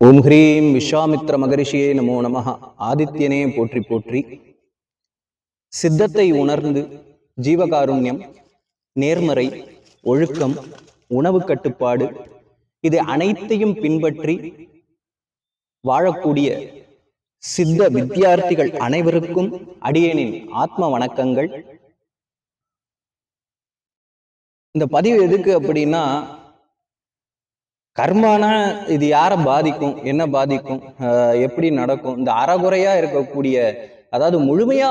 ஓம் ஹ்ரீம் விஸ்வாமித்ர மகரிஷியே நமோ நமஹ. ஆதித்யனே போற்றி போற்றி. சித்தத்தை உணர்ந்து ஜீவகாருண்யம் நேர்மறை ஒழுக்கம் உணவு கட்டுப்பாடு இது அனைத்தையும் பின்பற்றி வாழக்கூடிய சித்த வித்தியார்த்திகள் அனைவருக்கும் அடியேனின் ஆத்ம வணக்கங்கள். இந்த பதிவு எதுக்கு அப்படின்னா கர்மானா இது யாரை பாதிக்கும்? என்ன பாதிக்கும்? எப்படி நடக்கும்? இந்த அறகுறையா இருக்கக்கூடிய அதாவது முழுமையா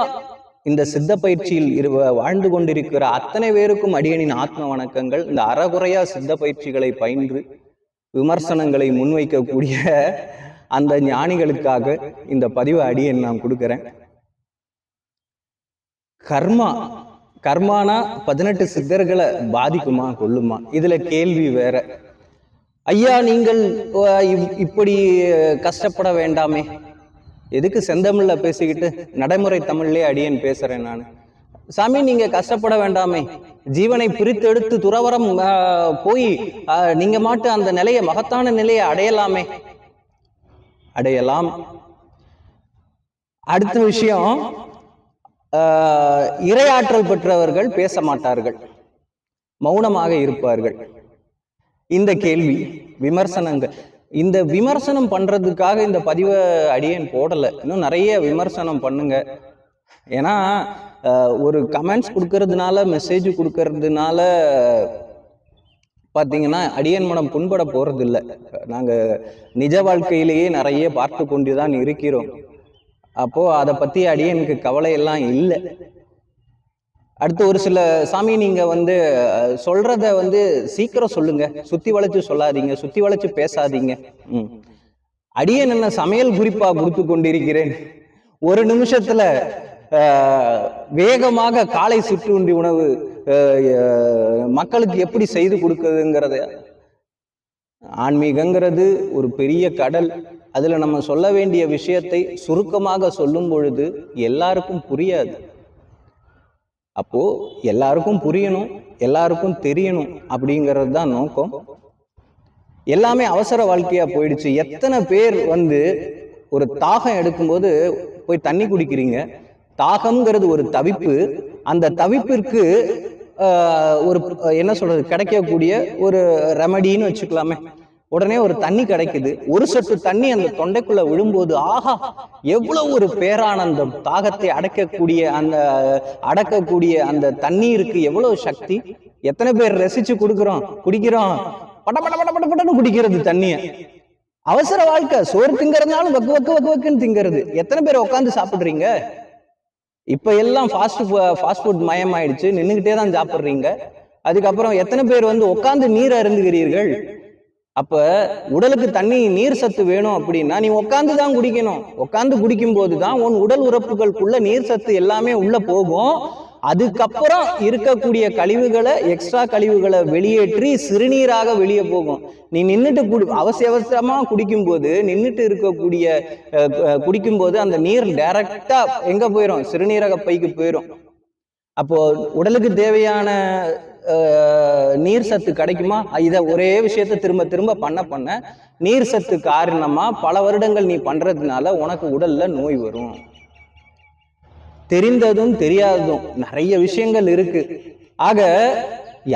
இந்த சித்த பயிற்சியில் இரு வாழ்ந்து கொண்டிருக்கிற அத்தனை பேருக்கும் அடியனின் ஆத்ம வணக்கங்கள். இந்த அறகுறையா சித்த பயிற்சிகளை பயின்று விமர்சனங்களை முன்வைக்கக்கூடிய அந்த ஞானிகளுக்காக இந்த பதிவை அடியன் நான் கொடுக்கறேன். கர்மா கர்மானா பதினெட்டு சித்தர்களை பாதிக்குமா கொள்ளுமா இதுல கேள்வி வேற. ஐயா நீங்கள் இப்படி கஷ்டப்பட வேண்டாமே. எதுக்கு செந்தமிழ்ல பேசிக்கிட்டு நடைமுறை தமிழ்லேயே அடியேன் பேசுறேன் நான். சாமி நீங்க கஷ்டப்பட வேண்டாமே. ஜீவனை பிரித்தெடுத்து துறவரம் போய் நீங்கள் நீங்க மாட்டு அந்த நிலையை மகத்தான நிலையை அடையலாமே. அடையலாம். அடுத்த விஷயம் இரையாற்றல் பெற்றவர்கள் பேச மாட்டார்கள். மௌனமாக இருப்பார்கள். இந்த கேள்வி விமர்சனங்கள். இந்த விமர்சனம் பண்றதுக்காக இந்த பதிவை அடியேன் போடலை. இன்னும் நிறைய விமர்சனம் பண்ணுங்க. ஏன்னா ஒரு கமெண்ட்ஸ் கொடுக்கறதுனால மெசேஜ் கொடுக்கறதுனால பார்த்தீங்கன்னா அடியன் மனம் புண்பட போகிறது இல்லை நாங்கள் நிஜ வாழ்க்கையிலேயே நிறைய பார்த்து கொண்டு தான் இருக்கிறோம். அப்போது அதை பற்றி அடியனுக்கு கவலையெல்லாம் இல்லை. அடுத்து ஒரு சில சாமி நீங்க வந்து சொல்கிறத சொல்றத வந்து சீக்கிரம் சொல்லுங்க. சுத்தி வளைச்சு சொல்லாதீங்க சுத்தி வளைச்சு பேசாதீங்க. ம். அடியேன் என்ன சமையல் குறிப்பா கொடுத்து கொண்டிருக்கிறேன். ஒரு நிமிஷத்துல வேகமாக காலை சிற்றுண்டி உணவு மக்களுக்கு எப்படி செய்து கொடுக்குதுங்கிறத. ஆன்மீகங்கிறது ஒரு பெரிய கடல். அதுல நம்ம சொல்ல வேண்டிய விஷயத்தை சுருக்கமாக சொல்லும் பொழுது எல்லாருக்கும் புரியாது. அப்போது எல்லாருக்கும் புரியணும் எல்லாருக்கும் தெரியணும் அப்படிங்கிறது தான் நோக்கம். எல்லாமே அவசர வாழ்க்கையாக போயிடுச்சு. எத்தனை பேர் வந்து ஒரு தாகம் எடுக்கும்போது போய் தண்ணி குடிக்கிறீங்க? தாகம்ங்கிறது ஒரு தவிப்பு. அந்த தவிப்பிற்கு ஒரு என்ன சொல்றது கிடைக்கக்கூடிய ஒரு ரெமடின்னு வச்சுக்கலாமே. உடனே ஒரு தண்ணி கிடைக்குது. ஒரு சொட்டு தண்ணி அந்த தொண்டைக்குள்ள விழும்போது ஆஹா எவ்வளவு ஒரு பேரானந்தம். தாகத்தை அடக்கக்கூடிய அந்த அடக்கக்கூடிய அந்த தண்ணீருக்கு எவ்வளவு சக்தி. எத்தனை பேர் ரசிச்சு கொடுக்குறோம் குடிக்கிறோம். பட பட பட பட படன்னு குடிக்கிறது தண்ணிய. அவசர வாழ்க்கை சோறு திங்கறதுனாலும் வக்கு வக்கு வக்கு வக்குன்னு திங்கிறது. எத்தனை பேர் உட்காந்து சாப்பிடுறீங்க? இப்ப எல்லாம் ஃபாஸ்ட் ஃபாஸ்ட் ஃபுட் மயம் ஆயிடுச்சு தான் சாப்பிடுறீங்க. அதுக்கப்புறம் எத்தனை பேர் வந்து உட்காந்து நீர் அருந்துகிறீர்கள்? அப்ப உடலுக்கு தண்ணி நீர் சத்து வேணும் அப்படின்னா நீ உட்காந்து தான் குடிக்கணும். உட்காந்து குடிக்கும் போது தான் உன் உடல் உறுப்புகளுக்குள்ள நீர் சத்து எல்லாமே உள்ள போகும். அதுக்கப்புறம் இருக்கக்கூடிய கழிவுகளை எக்ஸ்ட்ரா கழிவுகளை வெளியேற்றி சிறுநீராக வெளியே போகும். நீ நின்றுட்டு குடி அவசிய அவசரமா குடிக்கும் போது நின்றுட்டு இருக்கக்கூடிய குடிக்கும் போது அந்த நீர் டைரக்டா எங்க போயிடும் சிறுநீரக பைக்கு போயிடும் அப்போ உடலுக்கு தேவையான நீர் சத்து கிடைக்குமா? இத ஒரே விஷயத்த திரும்ப திரும்ப பண்ண பண்ண நீர் சத்து காரணமா பல வருடங்கள் நீ பண்றதுனால உனக்கு உடல்ல நோய் வரும். தெரிந்ததும் தெரியாததும் நிறைய விஷயங்கள் இருக்கு. ஆக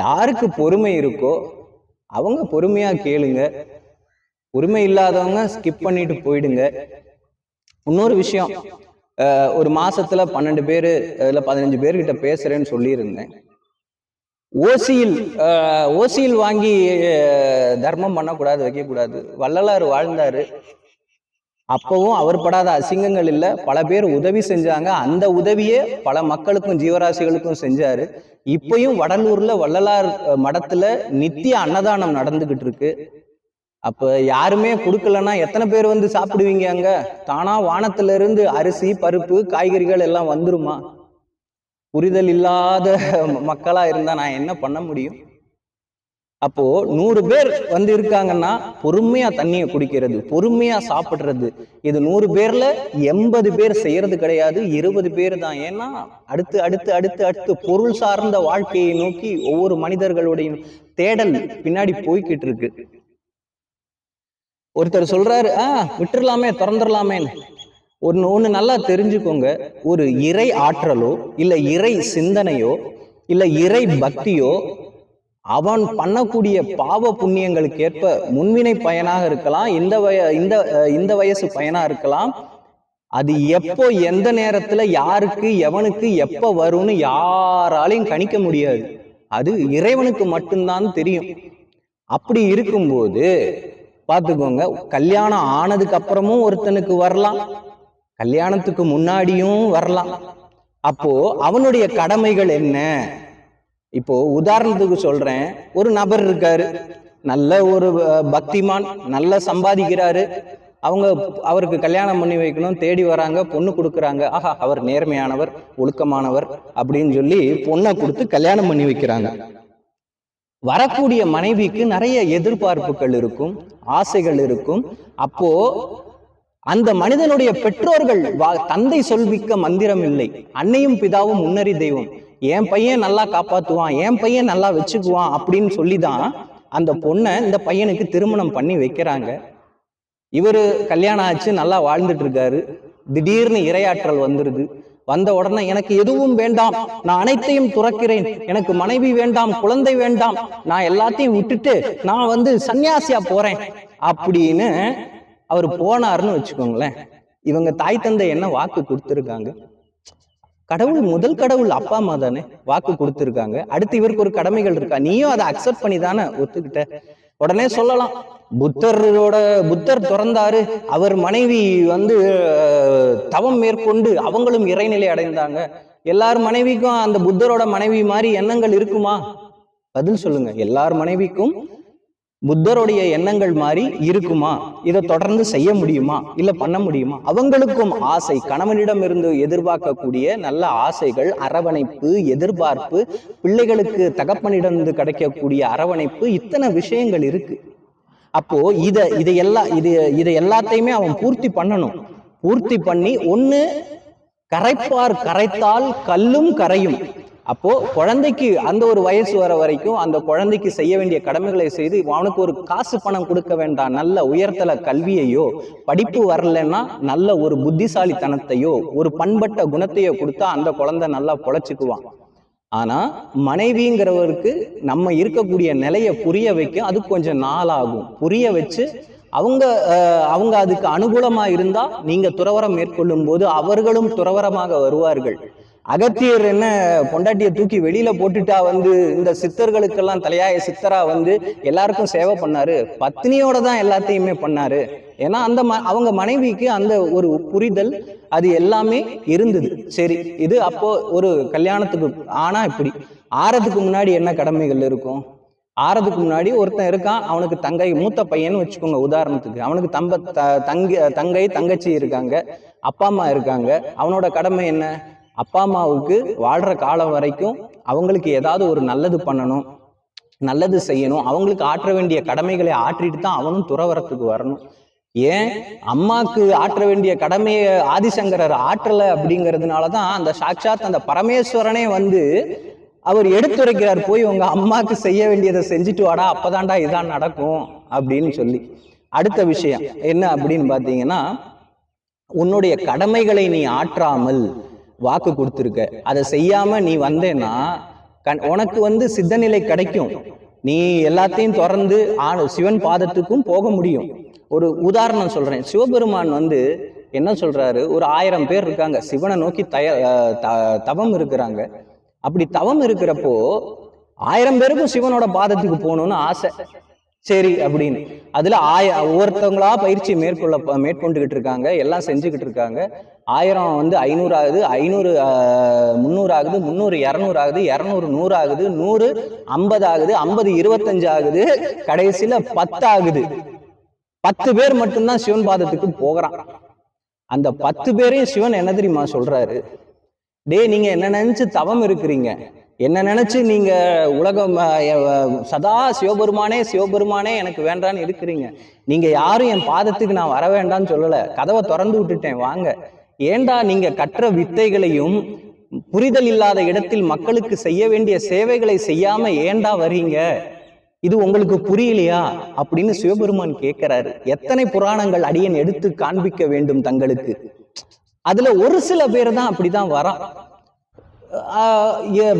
யாருக்கு பொறுமை இருக்கோ அவங்க பொறுமையா கேளுங்க. பொறுமை இல்லாதவங்க ஸ்கிப் பண்ணிட்டு போயிடுங்க. இன்னொரு விஷயம் ஒரு மாசத்துல பன்னெண்டு பேர் இல்ல பதினஞ்சு பேர்கிட்ட பேசுறேன்னு சொல்லியிருந்தேன். ஓசியில் ஓசியில் வாங்கி தர்மம் பண்ணக்கூடாது வைக்கக்கூடாது. வள்ளலார் வாழ்ந்தாரு. அப்பவும் அவர் படாத அசிங்கங்கள் இல்லை. பல பேர் உதவி செஞ்சாங்க. அந்த உதவியே பல மக்களுக்கும் ஜீவராசிகளுக்கும் செஞ்சாரு. இப்பயும் வடலூர்ல வள்ளலார் மடத்துல நித்திய அன்னதானம் நடந்துகிட்டு இருக்கு. அப்ப யாருமே கொடுக்கலன்னா எத்தனை பேர் வந்து சாப்பிடுவீங்க அங்க? தானா வானத்துல இருந்து அரிசி பருப்பு காய்கறிகள் எல்லாம் வந்துருமா? புரிதல் இல்லாத மக்களா இருந்தா நான் என்ன பண்ண முடியும்? அப்போ நூறு பேர் வந்து இருக்காங்கன்னா பொறுமையா தண்ணியை குடிக்கிறது பொறுமையா சாப்பிடுறது. இது நூறு பேர்ல எண்பது பேர் செய்யறது கிடையாது இருபது பேர் தான். ஏன்னா அடுத்து அடுத்து அடுத்து அடுத்து பொருள் சார்ந்த வாழ்க்கையை நோக்கி ஒவ்வொரு மனிதர்களுடைய தேடல் பின்னாடி போய்கிட்டு இருக்கு. ஒருத்தர் சொல்றாரு ஆஹ் விட்டுறலாமே திறந்துடலாமேன்னு ஒன்று ஒன்று நல்லா தெரிஞ்சுக்கோங்க. ஒரு இறை ஆற்றலோ இல்லை இறை சிந்தனையோ இல்லை இறை பக்தியோ அவன் பண்ணக்கூடிய பாவ புண்ணியங்களுக்கு ஏற்ப முன்வினை பயனாக இருக்கலாம் இந்த வய இந்த இந்த வயசு பயனா இருக்கலாம். அது எப்போ எந்த நேரத்துல யாருக்கு எவனுக்கு எப்ப வரும்னு யாராலையும் கணிக்க முடியாது. அது இறைவனுக்கு மட்டும்தான் தெரியும். அப்படி இருக்கும்போது பார்த்துக்கோங்க கல்யாணம் ஆனதுக்கு அப்புறமும் ஒருத்தனுக்கு வரலாம். கல்யாணத்துக்கு முன்னாடியும் வரலாம். அப்போ அவனுடைய கடமைகள் என்ன? இப்போ உதாரணத்துக்கு சொல்றேன். ஒரு நபர் இருக்காரு. நல்ல ஒரு பக்திமான் நல்ல சம்பாதிக்கிறாரு. அவங்க அவருக்கு கல்யாணம் பண்ணி வைக்கணும் தேடி வராங்க பொண்ணு கொடுக்குறாங்க. ஆஹா அவர் நேர்மையானவர் ஒழுக்கமானவர் அப்படின்னு சொல்லி பொண்ணை கொடுத்து கல்யாணம் பண்ணி வைக்கிறாங்க. வரக்கூடிய மனைவிக்கு நிறைய எதிர்பார்ப்புகள் இருக்கும் ஆசைகள் இருக்கும். அப்போ அந்த மனிதனுடைய பெற்றோர்கள் வா- தந்தை சொல்விக்க மந்திரம் இல்லை. அன்னையும் பிதாவும் முன்னறி தெய்வம். என் பையன் நல்லா காப்பாத்துவான் என் பையன் நல்லா வச்சுக்குவான் அப்படின்னு சொல்லிதான் அந்த பொண்ணை இந்த பையனுக்கு திருமணம் பண்ணி வைக்கிறாங்க. இவரு கல்யாணம் ஆச்சு நல்லா வாழ்ந்துட்டு இருக்காரு. திடீர்னு இரையாற்றல் வந்துருது. வந்த உடனே எனக்கு எதுவும் வேண்டாம் நான் அனைத்தையும் துறக்கிறேன். எனக்கு மனைவி வேண்டாம் குழந்தை வேண்டாம். நான் எல்லாத்தையும் விட்டுட்டு நான் வந்து சன்னியாசியா போறேன் அப்படின்னு அவர் போனாருன்னு வச்சுக்கோங்களேன். இவங்க தாய் தந்தை என்ன வாக்கு கொடுத்துருக்காங்க? கடவுள் முதல் கடவுள் அப்பா அம்மா தானே வாக்கு கொடுத்துருக்காங்க. அடுத்து இவருக்கு ஒரு கடமைகள் இருக்கா? நீயும் அதை அக்செப்ட் பண்ணி தானே ஒத்துக்கிட்ட. உடனே சொல்லலாம். புத்தரோட புத்தர் திறந்தாரு அவர் மனைவி வந்து தவம் மேற்கொண்டு அவங்களும் இறைநிலை அடைந்தாங்க. எல்லார் மனைவிக்கும் அந்த புத்தரோட மனைவி மாதிரி எண்ணங்கள் இருக்குமா? பதில் சொல்லுங்க. எல்லார் மனைவிக்கும் புத்தருடைய எண்ணங்கள் மாதிரி இருக்குமா? இதை தொடர்ந்து செய்ய முடியுமா? இல்ல பண்ண முடியுமா? அவங்களுக்கும் ஆசை கணவனிடம் இருந்து எதிர்பார்க்கக்கூடிய நல்ல ஆசைகள் அரவணைப்பு எதிர்பார்ப்பு பிள்ளைகளுக்கு தகப்பனிடம் இருந்து கிடைக்கக்கூடிய அரவணைப்பு இத்தனை விஷயங்கள் இருக்கு. அப்போ இத இதை எல்லாம் இது இதை எல்லாத்தையுமே அவன் பூர்த்தி பண்ணணும். பூர்த்தி பண்ணி ஒண்ணு கரைப்பார் கரைத்தால் கல்லும் கரையும். அப்போது குழந்தைக்கு அந்த ஒரு வயசு வர வரைக்கும் அந்த குழந்தைக்கு செய்ய வேண்டிய கடமைகளை செய்து அவனுக்கு ஒரு காசு பணம் கொடுக்க வேண்டாம் நல்ல உயர்தல கல்வியையோ படிப்பு வரலன்னா நல்ல ஒரு புத்திசாலித்தனத்தையோ ஒரு பண்பட்ட குணத்தையோ கொடுத்தா அந்த குழந்தை நல்லா பொழைச்சிக்குவான். ஆனால் மனைவிங்கிறவருக்கு நம்ம இருக்கக்கூடிய நிலையை புரிய வைக்க அது கொஞ்சம் நாள் ஆகும் புரிய வச்சு அவங்க அவங்க அதுக்கு அனுகூலமாக இருந்தால் நீங்கள் துறவரம் மேற்கொள்ளும் போது அவர்களும் துறவரமாக வருவார்கள். அகத்தியர் என்ன பொண்டாட்டியை தூக்கி வெளியில போட்டுட்டா வந்து இந்த சித்தர்களுக்கெல்லாம் தலையாய சித்தரா வந்து எல்லாருக்கும் சேவை பண்ணாரு. பத்னியோட தான் எல்லாத்தையுமே பண்ணாரு. ஏன்னா அந்த ம- அவங்க மனைவிக்கு அந்த ஒரு புரிதல் அது எல்லாமே இருந்தது. சரி இது அப்போ ஒரு கல்யாணத்துக்கு ஆனா இப்படி. ஆறதுக்கு முன்னாடி என்ன கடமைகள் இருக்கும்? ஆறதுக்கு முன்னாடி ஒருத்தன் இருக்கான் அவனுக்கு தங்கை மூத்த பையன்னு வச்சுக்கோங்க உதாரணத்துக்கு. அவனுக்கு தம்ப த- தங்க தங்கை தங்கச்சி இருக்காங்க அப்பா அம்மா இருக்காங்க. அவனோட கடமை என்ன? அப்பா அம்மாவுக்கு வாழ்ற காலம் வரைக்கும் அவங்களுக்கு ஏதாவது ஒரு நல்லது பண்ணணும் நல்லது செய்யணும் அவங்களுக்கு ஆற்ற வேண்டிய கடமைகளை ஆற்றிட்டு தான் அவனும் துறவரத்துக்கு வரணும். ஏன்? அம்மாக்கு ஆற்ற வேண்டிய கடமையை ஆதிசங்கரர் ஆற்றல அப்படிங்கிறதுனால தான் அந்த சாட்சாத் அந்த பரமேஸ்வரனே வந்து அவர் எடுத்துரைக்கிறார் போய் உங்க அம்மாக்கு செய்ய வேண்டியதை செஞ்சுட்டு வாடா அப்பதான்டா இதான் நடக்கும் அப்படின்னு சொல்லி. அடுத்த விஷயம் என்ன அப்படின்னு பாத்தீங்கன்னா உன்னுடைய கடமைகளை நீ ஆற்றாமல் வாக்கு கொடுத்துருக்க. அதை செய்யாம நீ வந்தேன்னா கண் உனக்கு வந்து சித்தநிலை கிடைக்கும். நீ எல்லாத்தையும் திறந்து ஆ- சிவன் பாதத்துக்கும் போக முடியும். ஒரு உதாரணம் சொல்றேன். சிவபெருமான் வந்து என்ன சொல்றாரு? ஒரு ஆயிரம் பேர் இருக்காங்க. சிவனை நோக்கி தய த- தவம் இருக்கிறாங்க. அப்படி தவம் இருக்கிறப்போ ஆயிரம் பேருக்கும் சிவனோட பாதத்துக்கு போகணும்னு ஆசை. சரி அப்படின்னு. அதுல ஆய ஒவ்வொருத்தவங்களா பயிற்சி மேற்கொள்ள மேற்கொண்டுகிட்டு இருக்காங்க. எல்லாம் செஞ்சுக்கிட்டு இருக்காங்க. ஆயிரம் வந்து ஐநூறு ஆகுது ஐநூறு முந்நூறு ஆகுது முந்நூறு இரநூறு ஆகுது இரநூறு நூறு ஆகுது நூறு ஐம்பது ஆகுது ஐம்பது இருபத்தஞ்சு ஆகுது. கடைசியில பத்து ஆகுது. பத்து பேர் மட்டும்தான் சிவன் பாதத்துக்கு போகிறான். அந்த பத்து பேரையும் சிவன் என்ன தெரியுமா சொல்றாரு? டேய் நீங்க என்ன நினைச்சு தவம் இருக்கிறீங்க? என்ன நினைச்சு நீங்க உலகம் சதா சிவபெருமானே சிவபெருமானே எனக்கு வேண்டான்னு இருக்கிறீங்க. நீங்க யாரும் என் பாதத்துக்கு நான் வர வேண்டாம்னு சொல்லல. கதவை திறந்து விட்டுட்டேன் வாங்க. ஏண்டா நீங்க கற்ற வித்தைகளையும் புரிதல் இல்லாத இடத்தில் மக்களுக்கு செய்ய வேண்டிய சேவைகளை செய்யாம ஏண்டா வர்றீங்க? இது உங்களுக்கு புரியலையா? அப்படின்னு சிவபெருமான் கேட்கிறாரு. எத்தனை புராணங்கள் அடியன் எடுத்து காண்பிக்க வேண்டும் தங்களுக்கு? அதுல ஒரு சில பேர் தான் அப்படிதான் வரான்.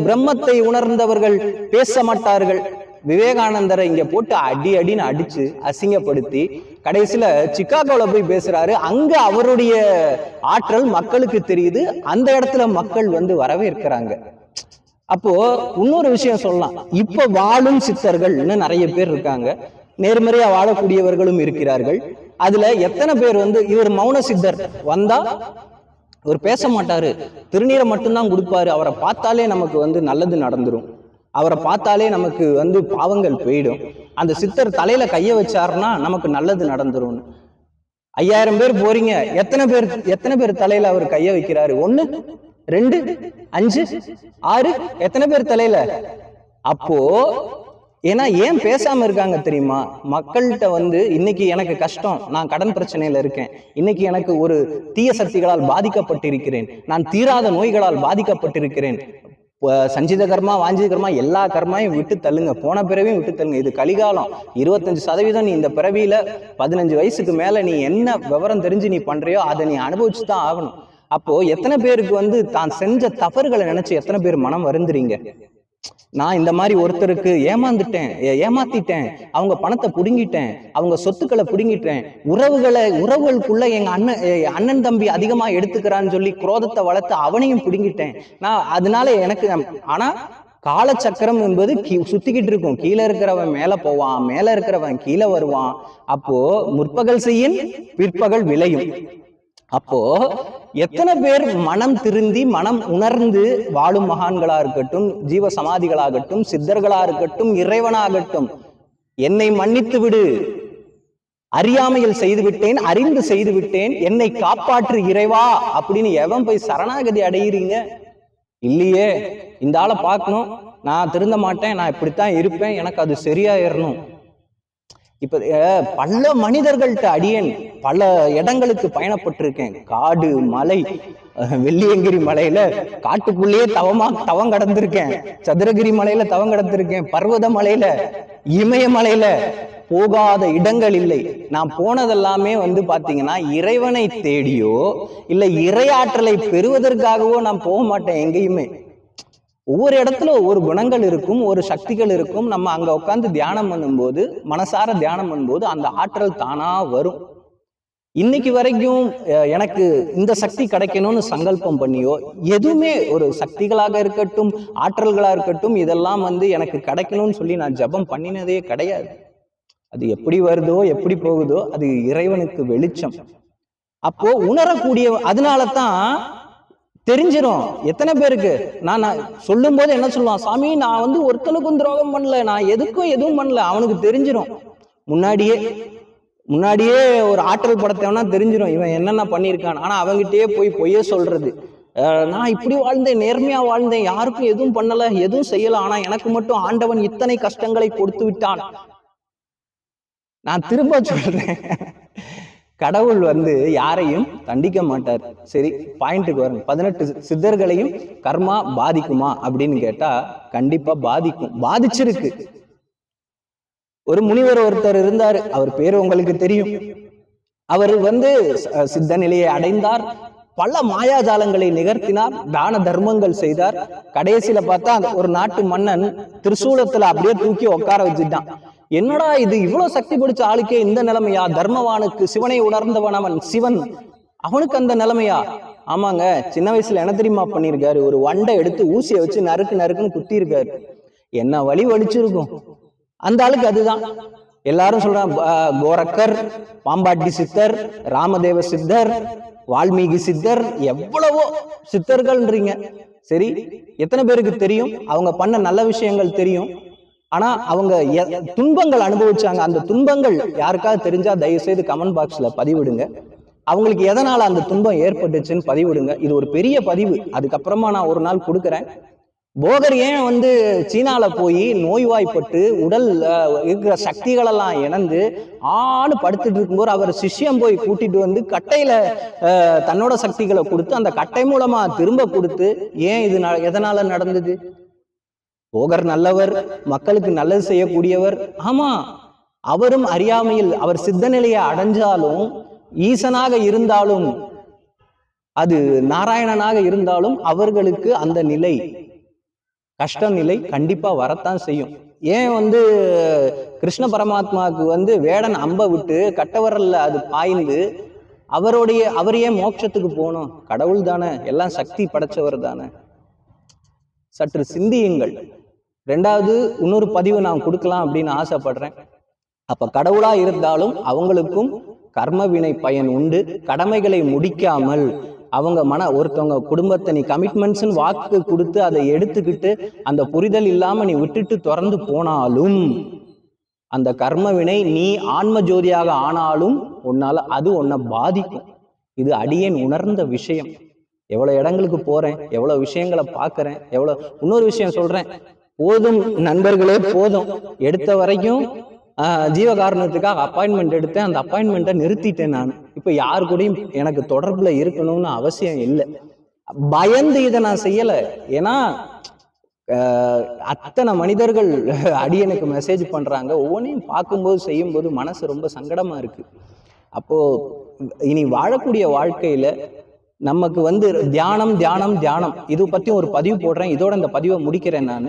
பிரம்மத்தை உணர்ந்தவர்கள் பேச மாட்டார்கள் விவேகானந்தரை இங்க போட்டு அடி அடின்னு அடிச்சு அசிங்கப்படுத்தி கடைசியில சிக்காகோல போய் பேசுறாரு. அங்க அவருடைய ஆற்றல் மக்களுக்கு தெரியுது. அந்த இடத்துல மக்கள் வந்து வரவேற்கிறாங்க. அப்போ இன்னொரு விஷயம் சொல்லலாம். இப்ப வாழும் சித்தர்கள்னு நிறைய பேர் இருக்காங்க. நேர்மறையா வாழக்கூடியவர்களும் இருக்கிறார்கள். அதுல எத்தனை பேர் வந்து இவர் மௌன சித்தர் வந்தா அவர் பேச மாட்டாரு. திருநீரை மட்டும்தான் கொடுப்பாரு. அவரை பார்த்தாலே நமக்கு வந்து நல்லது நடந்துடும் அவரை பார்த்தாலே நமக்கு வந்து பாவங்கள் போயிடும். அந்த சித்தர் தலையில கைய வச்சாருன்னா நமக்கு நல்லது நடந்துரும்னு. ஐயாயிரம் பேர் போறீங்க. எத்தனை பேர் எத்தனை பேர் தலையில அவர் கைய வைக்கிறாரு? ஒண்ணு ரெண்டு அஞ்சு ஆறு எத்தனை பேர் தலையில? அப்போ ஏன்னா ஏன் பேசாம இருக்காங்க தெரியுமா? மக்கள்கிட்ட வந்து இன்னைக்கு எனக்கு கஷ்டம். நான் கடன் பிரச்சனையில இருக்கேன். இன்னைக்கு எனக்கு ஒரு தீய சக்திகளால் பாதிக்கப்பட்டிருக்கிறேன். நான் தீராத நோய்களால் பாதிக்கப்பட்டிருக்கிறேன். சஞ்சித கர்மா வாஞ்சித கர்மா எல்லா கர்மாவையும் விட்டு தள்ளுங்க. போன பிறவையும் விட்டு தள்ளுங்க. இது கலிகாலம். இருபத்தஞ்சு சதவீதம் நீ இந்த பிறவியில பதினஞ்சு வயசுக்கு மேல நீ என்ன விவரம் தெரிஞ்சு நீ பண்றியோ அதை நீ அனுபவிச்சு தான் ஆகணும். அப்போ எத்தனை பேருக்கு வந்து தான் செஞ்ச தவறுகளை நினைச்சு எத்தனை பேர் மனம் வருந்துறீங்க? நான் இந்த மாதிரி ஒருத்தருக்கு ஏமாந்துட்டேன் ஏமாத்திட்டேன் அவங்க பணத்தை புடுங்கிட்டேன் அவங்க சொத்துக்களை புடுங்கிட்டேன் உறவுகளை உறவுகளுக்குள்ள எங்க அண்ணன் அண்ணன் தம்பி அதிகமா எடுத்துக்கிறான்னு சொல்லி குரோதத்தை வளர்த்து அவனையும் புடுங்கிட்டேன். நான் அதனால எனக்கு ஆனா காலச்சக்கரம் என்பது கீ- சுத்திக்கிட்டு இருக்கும். கீழே இருக்கிறவன் மேல போவான் மேல இருக்கிறவன் கீழே வருவான். அப்போ முற்பகல் செய்யின் பிற்பகல் விளையும். அப்போ எத்தனை பேர் மனம் திருந்தி மனம் உணர்ந்து வாழும் மகான்களா இருக்கட்டும் ஜீவ சமாதிகளாகட்டும் சித்தர்களா இருக்கட்டும் இறைவனாகட்டும் என்னை மன்னித்து விடு. அறியாமையில் செய்துவிட்டேன் அறிந்து செய்து விட்டேன் என்னை காப்பாற்று இறைவா அப்படின்னு எவன் போய் சரணாகதி அடையிறீங்க? இல்லையே. இந்த ஆளை பார்க்கணும். நான் திருந்த மாட்டேன் நான் இப்படித்தான் இருப்பேன் எனக்கு அது சரியாயிரணும். இப்ப பல மனிதர்கள்ட்ட அடியேன். பல இடங்களுக்கு பயணப்பட்டிருக்கேன். காடு மலை வெள்ளியங்கிரி மலையில காட்டுக்குள்ளேயே தவமா தவம் கடந்திருக்கேன். சதுரகிரி மலையில தவம் கடந்திருக்கேன். பர்வத மலையில இமயமலையில போகாத இடங்கள் இல்லை. நான் போனதெல்லாமே வந்து பாத்தீங்கன்னா இறைவனை தேடியோ இல்ல இறையாற்றலை பெறுவதற்காகவோ நான் போக மாட்டேன் எங்கேயுமே. ஒவ்வொரு இடத்துல ஒவ்வொரு குணங்கள் இருக்கும் ஒரு சக்திகள் இருக்கும். நம்ம அங்கே உட்காந்து தியானம் பண்ணும்போது மனசார தியானம் பண்ணும்போது அந்த ஆற்றல் தானாக வரும். இன்னைக்கு வரைக்கும் எனக்கு இந்த சக்தி கிடைக்கணும்னு சங்கல்பம் பண்ணியோ எதுவுமே ஒரு சக்திகளாக இருக்கட்டும் ஆற்றல்களாக இருக்கட்டும் இதெல்லாம் வந்து எனக்கு கிடைக்கணும்னு சொல்லி நான் ஜெபம் பண்ணினதே கிடையாது. அது எப்படி வருதோ எப்படி போகுதோ அது இறைவனுக்கு வெளிச்சம். அப்போ உணரக்கூடிய அதனால தான் தெரிஞ்சிடும் எத்தனை பேருக்கு? நான் நான் சொல்லும் போது என்ன சொல்லுவான்? சாமி நான் வந்து ஒருத்தனுக்கும் துரோகம் பண்ணல. நான் எதுக்கும் எதுவும் பண்ணல. அவனுக்கு தெரிஞ்சிடும் முன்னாடியே முன்னாடியே ஒரு ஆற்றல் படத்தவனா தெரிஞ்சிடும் இவன் என்னென்ன பண்ணியிருக்கான் ஆனா அவங்ககிட்டயே போய் பொய்யே சொல்றது. நான் இப்படி வாழ்ந்தேன். நேர்மையா வாழ்ந்தேன். யாருக்கும் எதுவும் பண்ணல. எதுவும் செய்யல. ஆனா எனக்கு மட்டும் ஆண்டவன் இத்தனை கஷ்டங்களை கொடுத்து விட்டான். நான் திரும்ப சொல்றேன். கடவுள் வந்து யாரையும் தண்டிக்க மாட்டார். சரி பாயிண்ட்டுக்கு வரும் பதினெட்டு சித்தர்களையும் கர்மா பாதிக்குமா அப்படின்னு கேட்டா கண்டிப்பா பாதிக்கும். பாதிச்சிருக்கு. ஒரு முனிவர் ஒருத்தர் இருந்தார். அவர் பேர் உங்களுக்கு தெரியும். அவர் வந்து சித்த நிலையை அடைந்தார். பல மாயாஜாலங்களை நிகழ்த்தினார் தான தர்மங்கள் செய்தார். கடைசியில பார்த்தா ஒரு நாட்டு மன்னன் திரிசூலத்துல அப்படியே தூக்கி உட்கார வச்சுட்டான். என்னடா இது இவ்வளவு சக்தி பிடிச்ச ஆளுக்கே இந்த நிலைமையா? தர்மவானுக்கு சிவனை உணர்ந்தவன் அவன் சிவன். அவனுக்கு அந்த நிலைமையா? ஆமாங்க சின்ன வயசுல என்ன தெரியுமா பண்ணியிருக்காரு ஒரு வண்டை எடுத்து ஊசியை வச்சு நறுக்கு நறுக்குன்னு குத்தி இருக்காரு என்ன வழி வலிச்சிருக்கும் அந்த ஆளுக்கு அதுதான். எல்லாரும் சொல்றான் கோரக்கர் பாம்பாட்டி சித்தர் ராமதேவ சித்தர் வால்மீகி சித்தர் எவ்வளவோ சித்தர்கள்ன்றீங்க. சரி எத்தனை பேருக்கு தெரியும்? அவங்க பண்ண நல்ல விஷயங்கள் தெரியும். ஆனா அவங்க துன்பங்கள் அனுபவிச்சாங்க. அந்த துன்பங்கள் யாருக்காவது தெரிஞ்சா தயவு செய்து கமெண்ட் பாக்ஸ்ல பதிவிடுங்க. அவங்களுக்கு எதனால அந்த துன்பம் ஏற்பட்டுச்சுன்னு பதிவிடுங்க. இது ஒரு பெரிய பதிவு. அதுக்கப்புறமா நான் ஒரு நாள் கொடுக்குறேன். போகர் ஏன் வந்து சீனால போய் நோய்வாய்ப்பட்டு உடல் இருக்கிற சக்திகளெல்லாம் இழந்து ஆணு படுத்துட்டு இருக்கும்போது அவர் சிஷ்யம் போய் கூட்டிட்டு வந்து கட்டையில தன்னோட சக்திகளை கொடுத்து அந்த கட்டை மூலமா திரும்ப கொடுத்து ஏன் இது எதனால நடந்தது? போகர் நல்லவர் மக்களுக்கு நல்லது செய்யக்கூடியவர். ஆமா அவரும் அறியாமையில் அவர் சித்த நிலையை அடைஞ்சாலும் ஈசனாக இருந்தாலும் அது நாராயணனாக இருந்தாலும் அவர்களுக்கு அந்த நிலை கஷ்ட நிலை கண்டிப்பா வரத்தான் செய்யும். ஏன் வந்து கிருஷ்ண பரமாத்மாவுக்கு வந்து வேடன் அம்ப விட்டு கட்டவரல்ல அது பாய்ந்து அவருடைய அவரையே மோட்சத்துக்கு போகணும்? கடவுள் தானே எல்லாம் சக்தி படைச்சவர் தானே. சற்று சிந்தியுங்கள். ரெண்டாவது இன்னொரு பதிவு நான் கொடுக்கலாம் அப்படின்னு ஆசைப்படுறேன். அப்ப கடவுளா இருந்தாலும் அவங்களுக்கும் கர்மவினை பயன் உண்டு. கடமைகளை முடிக்காமல் அவங்க மன ஒருத்தவங்க குடும்பத்தை நீ கமிட்மெண்ட்ஸ்னு வாக்கு கொடுத்து அதை எடுத்துக்கிட்டு அந்த புரிதல் இல்லாம நீ விட்டுட்டு திறந்து போனாலும் அந்த கர்மவினை நீ ஆன்ம ஜோதியாக ஆனாலும் உன்னால அது உன்னை பாதிக்கும். இது அடியேன் உணர்ந்த விஷயம். எவ்வளவு இடங்களுக்கு போறேன் எவ்வளவு விஷயங்களை பார்க்கறேன் எவ்வளவு இன்னொரு விஷயம் சொல்றேன். போதும் நண்பர்களே போதும். எடுத்த வரைக்கும் ஜீவகாரணத்துக்காக அப்பாயின்மெண்ட் எடுத்தேன். அந்த அப்பாயின்மெண்ட்டை நிறுத்திட்டேன் நான். இப்போ யார் கூடயும் எனக்கு தொடர்பில் இருக்கணும்னு அவசியம் இல்லை. பயந்து இதை நான் செய்யலை. ஏன்னா அத்தனை மனிதர்கள் அடியனுக்கு மெசேஜ் பண்ணுறாங்க ஒவ்வொன்றையும் பார்க்கும்போது செய்யும்போது மனசு ரொம்ப சங்கடமாக இருக்குது அப்போது இனி வாழக்கூடிய வாழ்க்கையில் நமக்கு வந்து தியானம் தியானம் தியானம். இது பற்றி ஒரு பதிவு போடுறேன். இதோட இந்த பதிவை முடிக்கிறேன் நான்.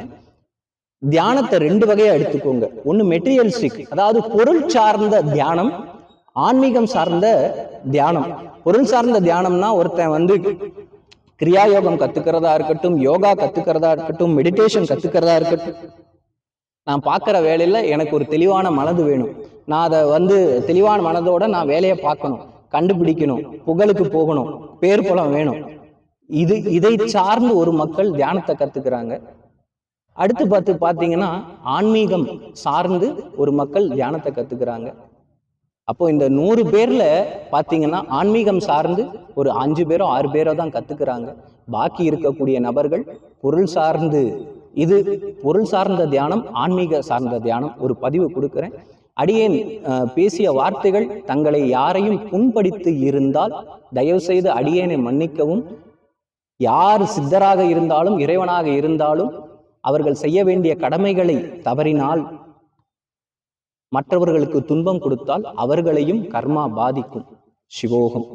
தியானத்தை ரெண்டு வகையா எடுத்துக்கோங்க. ஒன்னு மெட்டீரியல்ஸ்டிக் அதாவது பொருள் சார்ந்த தியானம் ஆன்மீகம் சார்ந்த தியானம். பொருள் சார்ந்த தியானம்னா ஒருத்தன் வந்து கிரியா யோகம் கத்துக்கிறதா இருக்கட்டும் யோகா கத்துக்கிறதா இருக்கட்டும் மெடிடேஷன் கத்துக்கிறதா இருக்கட்டும். நான் பார்க்குற வேலையில எனக்கு ஒரு தெளிவான மனது வேணும். நான் அதை வந்து தெளிவான மனதோட நான் வேலையை பார்க்கணும் கண்டுபிடிக்கணும் புகழுக்கு போகணும் பேர் புலம் வேணும். இது இதை சார்ந்து ஒரு மக்கள் தியானத்தை கத்துக்கிறாங்க. அடுத்து பார்த்து பார்த்தீங்கன்னா ஆன்மீகம் சார்ந்து ஒரு மக்கள் தியானத்தை கத்துக்கிறாங்க. அப்போ இந்த நூறு பேர்ல பார்த்தீங்கன்னா ஆன்மீகம் சார்ந்து ஒரு அஞ்சு பேரோ ஆறு பேரோ தான் கத்துக்கிறாங்க. பாக்கி இருக்கக்கூடிய நபர்கள் பொருள் சார்ந்து இது பொருள் சார்ந்த தியானம் ஆன்மீக சார்ந்த தியானம் ஒரு பதிவு கொடுக்குறேன். அடியேன் பேசிய வார்த்தைகள் தங்களை யாரையும் புண்படித்து இருந்தால் தயவு செய்து அடியேனை மன்னிக்கவும். யார் சித்தராக இருந்தாலும் இறைவனாக இருந்தாலும் அவர்கள் செய்ய வேண்டிய கடமைகளை தவறினால் மற்றவர்களுக்கு துன்பம் கொடுத்தால் அவர்களையும் கர்மா பாதிக்கும். சிவோகம்.